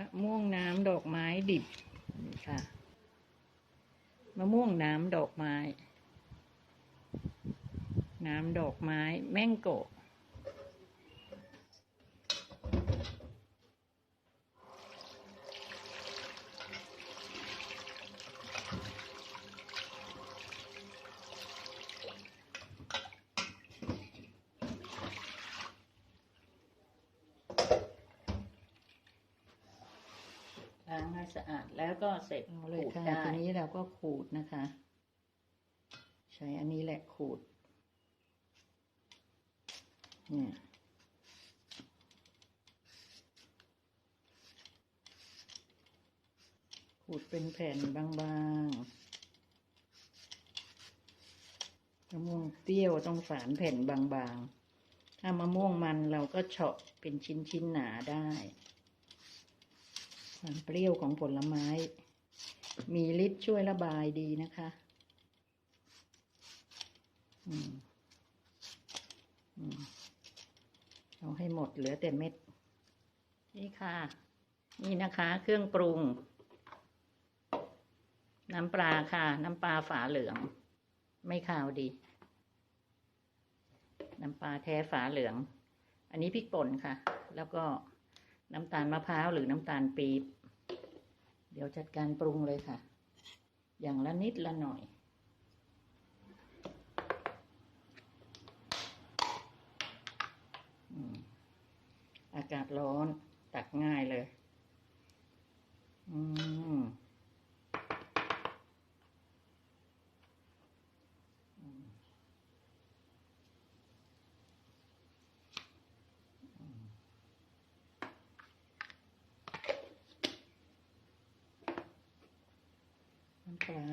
ะม่วงน้ำดอกไม้ดิบนี่ค่ะมะม่วงน้ำดอกไม้ น้ำดอกไม้แมงโกะ สะอาดแล้วก็เสร็จเอาเลยขูดค่ะ ได้ ทีนี้เราก็ขูดนะคะ ใช้อันนี้แหละขูด เนี่ย ขูดเป็นแผ่นบางๆ มะม่วงเปรี้ยวต้องฝานแผ่นบางๆ ถ้ามะม่วงมันเราก็เฉาะเป็นชิ้นๆหนาได้ ความเปรี้ยวของผลไม้ มีฤทธิ์ช่วยระบายดีนะคะเอาให้หมดเหลือแต่เม็ด นี่ค่ะ นี่นะคะ เครื่องปรุง น้ำปลาค่ะ น้ำปลาฝาเหลือง ไม่ขาวดี น้ำปลาแท้ฝาเหลือง อันนี้พริกป่นค่ะ แล้วก็ น้ำตาลมะพร้าวหรือน้ำตาลปี๊บ เดี๋ยวจัดการปรุงเลยค่ะ อย่างละนิดละหน่อยอากาศร้อนตักง่ายเลย อืมอืมอืมน้ำปลา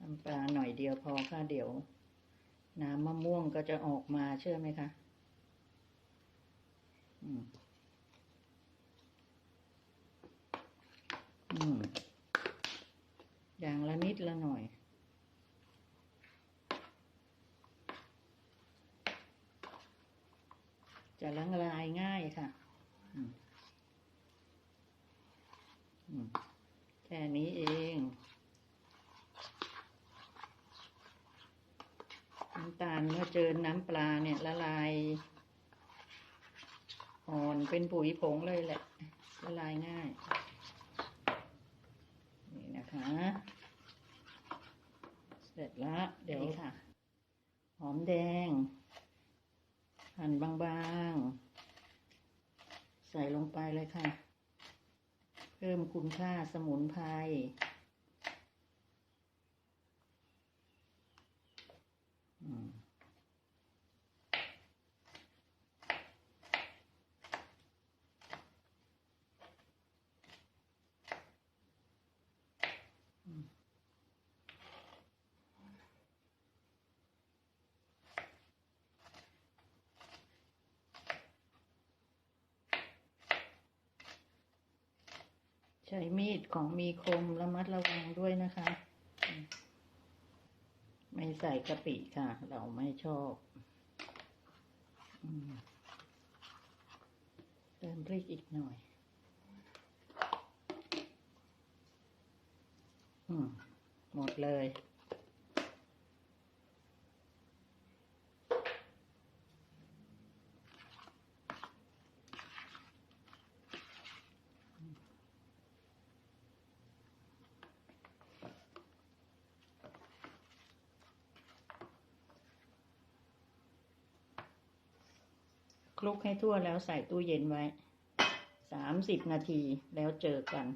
น้ำปลาหน่อยเดียวพอค่ะเดี๋ยว น้ำมะม่วงก็จะออกมาเชื่อไหมคะอืมอืมอย่างละนิดละหน่อยจะละลายง่ายค่ะ อืม อืม แค่นี้เอง น้ำตาลเมื่อเจอน้ำปลาเนี่ยละลายอ่อนเป็นปุ๋ยผงเลยแหละละลายง่าย นี่นะคะ เสร็จแล้วเดี๋ยวค่ะ หอมแดง หั่นบางๆ ใส่ลงไปเลยค่ะ เพิ่มคุณค่าสมุนไพร ใช้มีดของมีคมระมัดระวังด้วยนะคะ ไม่ใส่กะปิค่ะ เราไม่ชอบเติมพริกอีกหน่อยอมหมดเลย คลุกให้ทั่วแล้วใส่ตู้เย็นไว้ สามสิบนาทีแล้วเจอกัน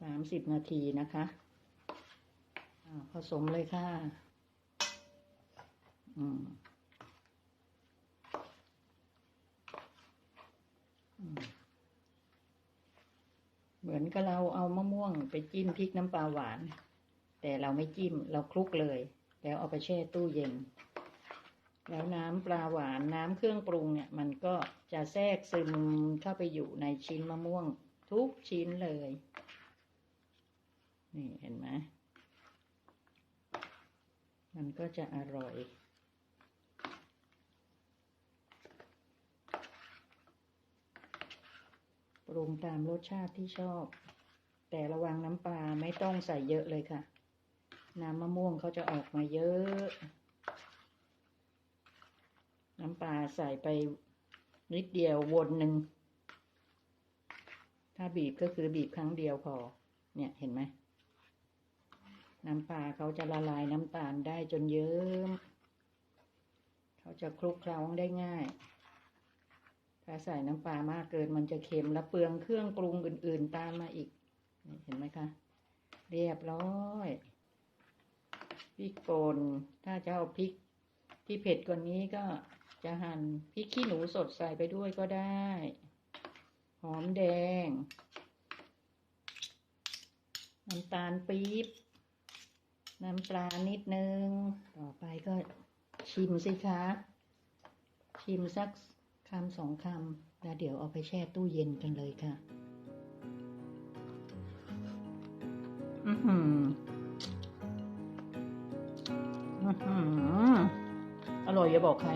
สามสิบนาทีนะคะผสมเลยค่ะ อืมเหมือนกับเราเอามะม่วงไปจิ้มพริกน้ำปลาหวาน แต่เราไม่จิ้มเราคลุกเลย แล้วเอาไปแช่ตู้เย็น แล้วน้ำปลาหวานน้ำเครื่องปรุงเนี่ย มันก็จะแทรกซึมเข้าไปอยู่ในชิ้นมะม่วงทุกชิ้นเลย นี่เห็นไหมมันก็จะอร่อยปรุงตามรสชาติที่ชอบ แต่ระวังน้ำปลาไม่ต้องใส่เยอะเลยค่ะ น้ำมะม่วงเขาจะออกมาเยอะ น้ำปลาใส่ไปนิดเดียววนหนึ่ง ถ้าบีบก็คือบีบครั้งเดียวพอ เนี่ยเห็นไหม น้ำปลาเขาจะละลายน้ำตาลได้จนเยิ้ม เขาจะคลุกเคล้าได้ง่าย ถ้าใส่น้ำปลามากเกินมันจะเค็มและเปลืองเครื่องปรุงอื่น ๆ ตามมาอีกนี่เห็นไหมคะ เรียบร้อยพริกป่นถ้าจะเอาพริกที่เผ็ดกว่านี้ก็ จะหั่นพริกขี้หนูสดใส่ไปด้วยก็ได้ หอมแดง น้ำตาลปี๊บ น้ำปลานิดนึง ต่อไปก็ชิมสิคะ ชิมสักคำสองคำแล้วเดี๋ยวเอาไปแช่ตู้เย็นกันเลยค่ะ อือหืออือหืออร่อยอย่าบอกใคร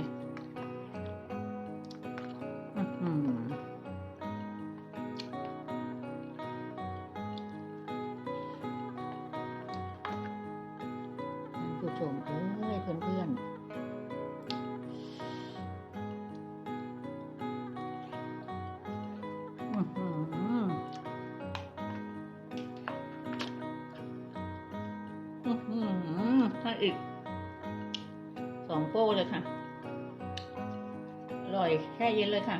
ผู้ชมเอ้ยเพื่อนๆอื้อหืออื้อหือถ้าอีกสองโป้เลยค่ะ อร่อยแค่เย็นเลยค่ะ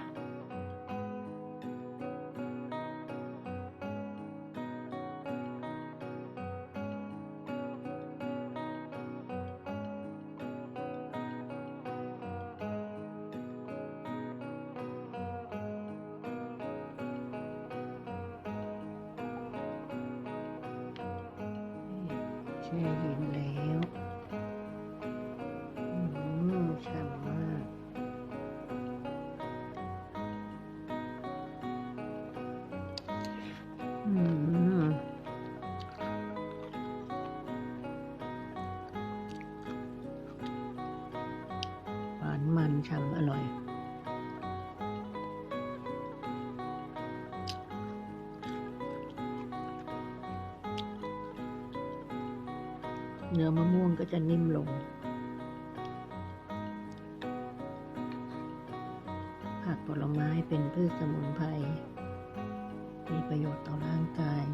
แช่เย็นแล้วอืมฉ่ำมากอืมหวานมันฉ่ำอร่อย เนื้อมะม่วงก็จะนิ่มลง ผักผลไม้เป็นพืชสมุนไพร มีประโยชน์ต่อร่างกาย